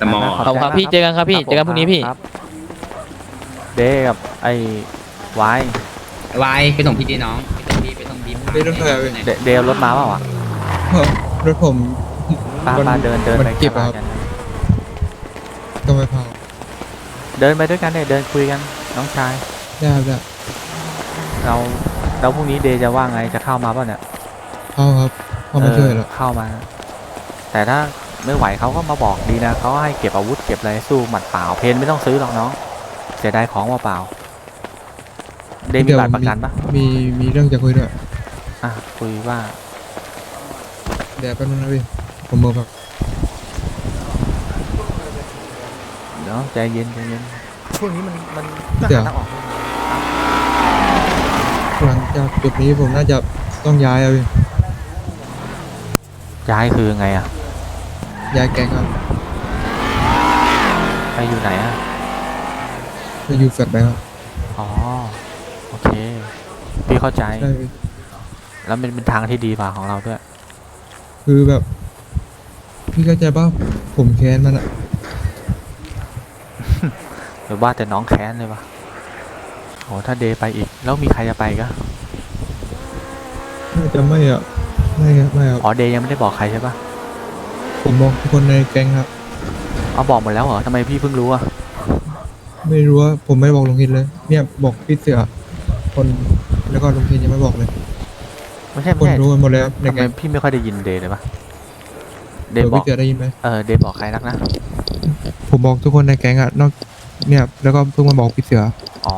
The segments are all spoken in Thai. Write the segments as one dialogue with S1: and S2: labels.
S1: สมอ
S2: ขอบคุณครับพี่เจอกันครับพี่เจอกันพรุ่งนี้พี่
S3: ครับเดกับไอ้วาย
S1: ไว้ไปส่งพี่ดีน้องไปส่งพี่ไปส่งพี่
S4: ไปรถใครอะพี่
S3: เดเดลรถมาเปล่าวะ
S4: รถผม
S3: ป้า
S4: มัน
S3: ป้าเดินเดิน
S4: มัน
S3: ไป
S4: เก็บ
S3: ข้าง
S4: อะ
S3: หน้ากัน
S4: ต้องไปเผา
S3: เดินไปด้วยกันเนี่ยเดินคุยกันน้องชาย
S4: ได้ครับได้
S3: เราแล้วพรุ่งนี้เดย์จะว่าไงจะเข้ามาเปล่าเนี่ย
S4: เข้าครับเข้ามาช่วยเหรอ
S3: เออเข้ามา แต่ถ้า ไม่ไหวเขาก็มาบอกดีนะเขาก็ให้เก็บอาวุธเก็บอะไรสู้หมัดเปล่า เพนไม่ต้องซื้อหรอกน้องเสียดายของเปล่าๆเดย์มีบัตรประกันปะ
S4: มีมีเรื่องจะคุยด้วย
S3: อะคุยว่า
S4: เดี๋ยวแป๊บนึงนะพี่ผมบอกแบบ
S3: เดี๋ยวใจเย็นใจเย็นช่วงนี้มันมัน
S4: เดี๋ยว
S3: ทางออก
S4: หลังจากจุดนี้ผมน่าจะต้องย้ายอะพี่
S3: ย้ายคือไงอะ
S4: ย้ายแก๊งครับ
S3: ไปอยู่ไหนอะ
S4: ไปอยู่แฟลตไปครับ
S3: อ๋อ โอเค พี่เข้าใจ
S4: ใช่พี่
S3: แล้วมันเป็นทางที่ดีกว่าของเราด้วย
S4: คือแบบ พี่เข้าใจป่ะผมแค้นมันอะ
S3: หรือว่าแต่น้องแค้นเลยวะโอ้ถ้าเดย์ไปอีก แล้วมีใครจะไปก็
S4: น่าจะไม่อะไม่ครับไม่ครับ
S3: อ๋อ เดย์ยังไม่ได้บอกใครใช่ปะ
S4: ผมบอกทุกคนในแก๊งครับ
S3: เอาบอกหมดแล้วเหรอทำไมพี่เพิ่งรู้อะ
S4: ไม่รู้ว่าผมไม่ได้บอกลุงทินเลย เนี่ยบอกพี่เสือคนแล้วก็ลุงทินยังไม่บอกเลย
S3: ไม่ใช่
S4: ค
S3: ไม่
S4: น
S3: ใช่
S4: รู้กันหมดเลยครับใน
S3: ทำไม
S4: แก๊ง
S3: พี่ไม่ค่อยได้ยินเดย์เลยปะเด
S4: เดี๋ย
S3: ย์
S4: ว
S3: บอ
S4: พี่
S3: ก
S4: เสือได้ยินไหม
S3: เออเดย์บอกใครนักนะ
S4: ผมบอกทุกคนในแก๊งอะนอกเนี่ยแล้วก็เพิ่งมาบอกพี่เสือ
S3: อ๋อ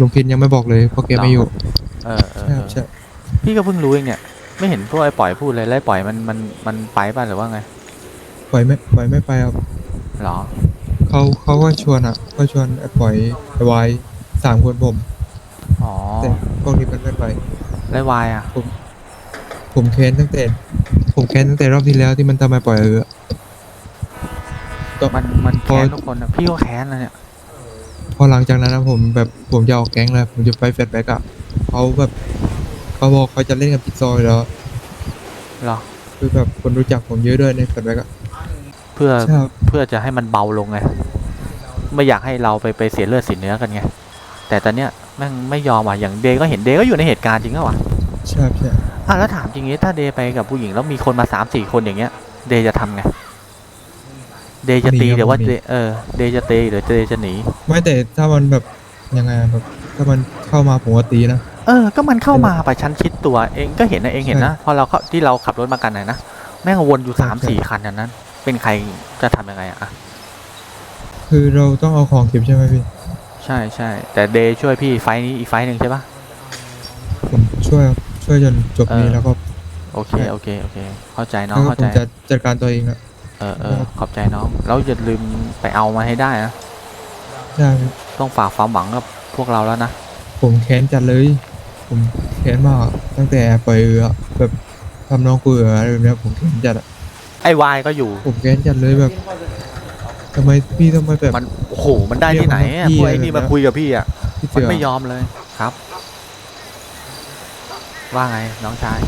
S4: ลุงทินยังไม่บอกเลยเพราะแกไม่อยู่
S3: เออเออ
S4: ใช่
S3: เอ
S4: ครับ
S3: อ
S4: ใช่
S3: พี่ก็เพิ่งรู้เองเนี่ย ไม่เห็นพวกไอ้ปล่อยพูดเลยแล้วไอ้ปล่อยมันมันมันไปป่ะหรือว่าไง
S4: ปล่อยไม่ปล่อยไม่ไปครับ
S3: หรอ
S4: เขาเขาก็ชวนอะก็ชวนไอ้ปล่อยไอ้วายสามคนผม
S3: อ๋อ
S4: แต่พวกนี้มันไม่ไป
S3: แล้ววายอะ
S4: ผมแค้นตั้งแต่ผมแค้นตั้งแต่รอบที่แล้วที่มันทำไมปล่อยเออก็
S3: มันมัน
S4: พอ
S3: แค้นทุกคนนะพี่ก็แค้นนะเนี่ย
S4: พอหลังจากนั้นนะผมแบบผมจะออกแก๊งแล้วผมจะไปแฟลชแบ็กอะเขาแบบ เขาบอกเขาจะเล่นกับจิ๊กซอว์อยู่แล้ว
S3: หรอ
S4: คือแบบคนรู้จักผมเยอะด้วยในแฟลชแบ็กอะ
S3: เพื่อ
S4: ใช่ครับ
S3: เพื่อจะให้มันเบาลงไง ไม่อยากให้เราไปไปเสียเลือดเสียเนื้อกันไง แต่ตอนเนี้ยแม่งไม่ยอมอะ อย่างเดย์ก็เห็นเดย์ก็อยู่ในเหตุการณ์จริงเหรอวะ
S4: ใช่ครับใช่
S3: อะแล้วถามจริงงี้ถ้าเดย์ไปกับผู้หญิงแล้วมีคนมาสามสี่คนอย่างเงี้ย เดย์จะทำไง เดย์จะตีหรือว่าเดย์เออ เดย์จะตีหรือเดย์จะหนี
S4: ไม่แต่ถ้ามันแบบยังไงอะแบบถ้ามันเข้ามาผมก็ตีนะ
S3: เออ ก็มันเข้ามาไปชั้นชิดตัวเองก็เห็นนะเองเห็นนะพอเราเข้าที่เราขับรถมากันไหนนะแม่งวนอยู่สาม
S4: ใช่
S3: สี่คันอย่างนั้น เป็นใครจะทำยังไงอะอะ
S4: คือเราต้องเอาของเก็บใช่ไหมพี่
S3: ใช่ใช่แต่เดย์ช่วยพี่ไฟท์นี้อีกไฟท์หนึ่งใช่ปะ
S4: ผมช่วยครับช่วยจนจบนี้
S3: เออ
S4: แล้วก็
S3: โอเค
S4: ใช่
S3: โอเคโอเค เข้าใจน้อ
S4: แล้
S3: ง
S4: วก็
S3: เข้า
S4: ผ
S3: ใจ
S4: มจะจัดการตัวเองอะ
S3: เออเออขอบใจน้องแล้วอย่าลืมไปเอามาให้ได้นะ
S4: ได้พี่
S3: ต้องฝากความหวังกับพวกเราแล้วนะ
S4: ผมแค้นจัดเลย ผมแค้นมากอะตั้งแต่ปล่อยเอือแบบทำน้องกูเอืออะไรแบบเนี้ยผมแค้นจัดอะ
S3: ไอ้วายก็อยู่
S4: ผมแค้นจัดเลยแบบทำไมพี่ต้องมาแบบ
S3: มันโอ้โหมันได้ที่ไหนอะ
S4: เรียก
S3: พวก
S4: ว่า
S3: ไอ้นี่
S4: พี่
S3: มาคุยกับพี่อะ
S4: พี่
S3: มัน
S4: เสือ
S3: ไม่ยอมเลยครับ ว่าไงน้องชาย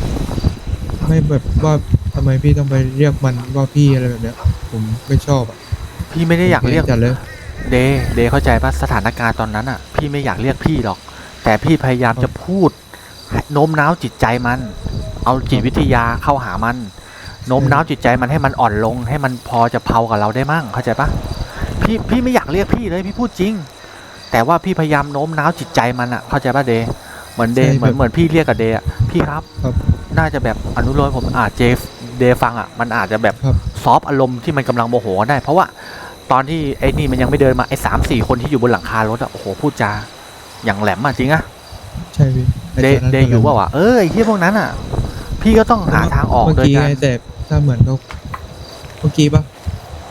S4: ไม่แบบว่าทำไมพี่ต้องไปเรียกมันว่าพี่อะไรแบบเนี้ย ผมไม่ชอบอะ
S3: พี่ไม่ได้อยากเรียก
S4: ผมแค้นจัดเลย
S3: เดย์เดย์เข้าใจป่ะสถานการณ์ตอนนั้นอะ พี่ไม่อยากเรียกพี่หรอก แต่พี่พยายามจะพูดให้โน้มน้าวจิตใจมัน เอาจิตวิทยาเข้าหามันโน้มน้าวจิตใจมันให้มันอ่อนลง ให้มันพอจะเผากับเราได้มั่งเข้าใจปะพี่พี่ไม่อยากเรียกพี่เลยพี่พูดจริง แต่ว่าพี่พยายามโน้มน้าวจิตใจมันอะเข้าใจปะเดย์เหมือนเดย์เหมือนเหมือนพี่เรียกกับเดย์อะพี่ครับ
S4: ครับ
S3: น่าจะแบบอนุโลมผมอาจเจเดย์ฟังอะมันอาจจะแบบ
S4: ครับ
S3: ซอฟต์อารมณ์ที่มันกำลังโมโหได้ เพราะว่าตอนที่ไอ้นี่มันยังไม่เดินมาไอ้สามสี่คนที่อยู่บนหลังคารถอะโอ้โหพูดจา อย่างแหลมอะจริงอะ
S4: ใช่พี่ไเดตนนั้น
S3: เดอยู่ว่าวะเออไอ้ที่พวกนั้นอะพี่ก็ต้องหาทางออก
S4: เมื่อ
S3: โดย
S4: กี้
S3: การ
S4: ไงแต่ถ้าเหมือนเขาเมื่อกี้ปะ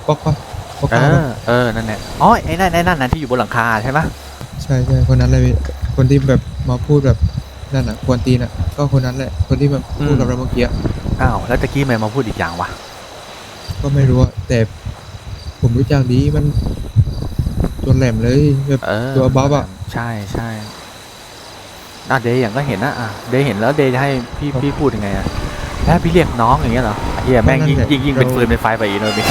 S4: ป๊อกปะป๊อก
S3: เอ
S4: ก้าปะ
S3: อเออนั่นแหละอ๋อไอ้นั่นไอ้นั่นนะที่อยู่บนหลังคาใช่ไหม
S4: ใช่ใช่คนนั้นเลยพี่คนที่แบบมาพูดแบบนั่นอะกวนตีนอะ ก็คนนั้นแหละ คนที่แบบพูดกับเราเมื่อกี้อะ
S3: อ้าวแล้วตะกี้ทำไมมาพูดอีกอย่างวะ
S4: ก็ไม่รู้อะแต่ผมรู้จักดีมันตัวแหลมเลยแบบ
S3: เออ
S4: ตัวบัฟอะ
S3: ใช่ใช่อะเดย์อย่างก็เห็นนะอะเดย์เห็นแล้วเดย์จะให้พี่พี่พูดยังไงอะแล้วพี่เรียกน้องอย่างเงี้ยเหรอเฮียแม่งยิ่งยิ่งยิ่งเป็นฟืนเป็นไฟไปอีกเลยดิ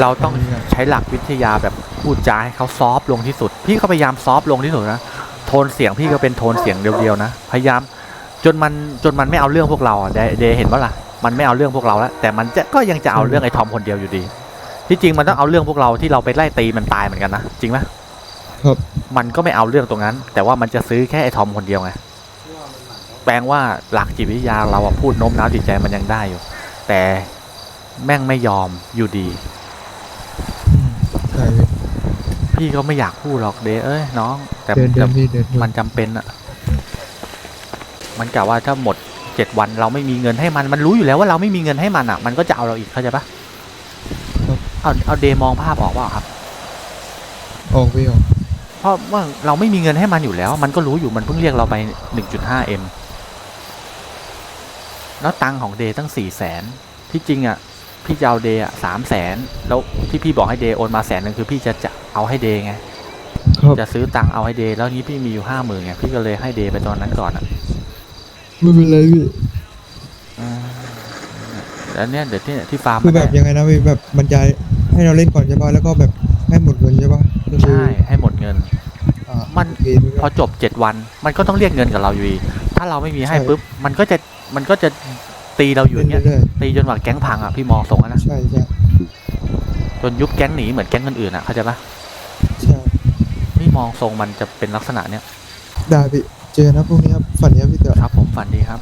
S3: เราต้องใช้หลักวิทยาแบบพูดจาให้เขาซอฟต์ลงที่สุด พี่ก็พยายามซอฟต์ลงที่สุดนะโทนเสียงพี่ก็เป็นโทนเสียงเดียวๆนะพยายามจนมันจนมันไม่เอาเรื่องพวกเราอะเดเดเห็นปะล่ะมันไม่เอาเรื่องพวกเราแล้วแต่มันจะก็ยังจะเอาเรื่องไอ้ทอมคนเดียวอยู่ดี ที่จริงมันต้องเอาเรื่องพวกเราที่เราไปไล่ตีมันตายเหมือนกันนะจริงไหม
S4: ครับ
S3: มันก็ไม่เอาเรื่องตรงนั้น แต่ว่ามันจะซื้อแค่ไอ้ทอมคนเดียวไงแปลว่าหลักจิตวิทยาเราอะพูดโน้มน้าวจิตใจมันยังได้อยู่ แต่แม่งไม่ยอมอยู่ดี
S4: อืมใช่พี่
S3: พี่ก็ไม่อยากพูดหรอกเดเอ้ยน้อง แต่
S4: เดินเดิ
S3: แต่
S4: นพี่เดิน
S3: มันจำเป็นอะมันกะว่าถ้าหมดเจ็ดวันเราไม่มีเงินให้มันมันรู้อยู่แล้วว่าเราไม่มีเงินให้มันอะมันก็จะเอาเราอีกเข้าใจปะเอาเอาเดมองภาพออกว่าครับ
S4: ออกพี่ออก
S3: เพราะว่าเราไม่มีเงินให้มันอยู่แล้ว มันก็รู้อยู่มันเพิ่งเรียกเราไปหนึ่งจุดห้าเอ็มแล้วตังค์ของเดย์ตั้งสี่แสนที่จริงอะพี่จะเอาเดย์อะสามแสนแล้วที่พี่บอกให้เดย์โอนมาแสนหนึ่งคือพี่จะจะเอาให้เดย์ไง
S4: ครับ
S3: จะซื้อตังค์เอาให้เดย์แล้วนี้พี่มีอยู่ห้าหมื่นไงพี่ก็เลยให้เดย์ไปตอนนั้นก่อนอะ
S4: ไม่เป็นไรพี่
S3: อืมแล้วเนี่ยเดี๋ยวที่ที่ฟาร์ม
S4: คือแบบ
S3: มัน
S4: ยังไงนะพี่แบบมันจะให้เราเล่นก่อนใช่ป่ะแล้วก็แบบให้หมดเงินใช่ป่ะก็คือ
S3: ใช่ให้หมดเงิน
S4: อ่า
S3: มัน
S4: โอเคพี่
S3: พอจบเจ็ดวัน มันก็ต้องเรียกเงินกับเราอยู่ดีถ้าเราไม่มีให้
S4: ใช่
S3: ปุ๊บมันก็จะมันก็จะตีเราอยู่อย่างเงี้ย
S4: เรื่อย
S3: ตีจนกว่าแก๊งพังอะพี่มองทรงแล้วนะ
S4: ๆใช่ใช่
S3: จนยุบแก๊งหนีเหมือนแก๊งอื่นๆอะเข้าใจปะ
S4: ใช่
S3: พี่มองทรงมันจะเป็นลักษณะเนี้ย
S4: ได้พี่เจอนะพรุ่งนี้ครับฝันนี้ครับพี่เต๋อ
S3: ครับผมฝันดีครับ